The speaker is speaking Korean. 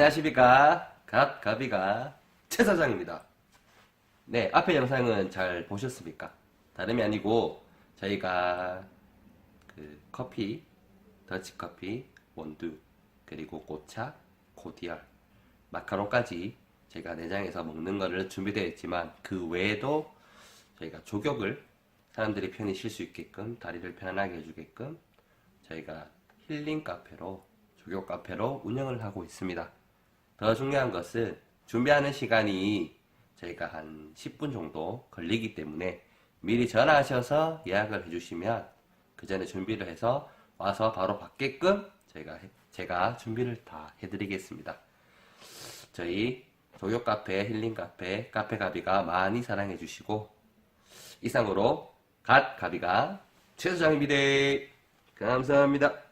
안녕하십니까. 갓, 가비가 최 사장입니다. 네, 앞에 영상은 잘 보셨습니까? 다름이 아니고, 저희가 그 커피, 더치커피, 원두, 그리고 꽃차, 고디얼, 마카롱까지 제가 내장에서 먹는 거를 준비되어 있지만, 그 외에도 저희가 조격을 사람들이 편히 쉴 수 있게끔, 다리를 편안하게 해주게끔, 저희가 힐링 카페로, 조격 카페로 운영을 하고 있습니다. 더 중요한 것은 준비하는 시간이 저희가 한 10분 정도 걸리기 때문에 미리 전화하셔서 예약을 해주시면 그 전에 준비를 해서 와서 바로 받게끔 저희가 해- 제가 준비를 다 해드리겠습니다. 저희 조교 카페, 힐링 카페, 카페 가비가 많이 사랑해 주시고 이상으로 갓 가비가 최소장입니다. 감사합니다.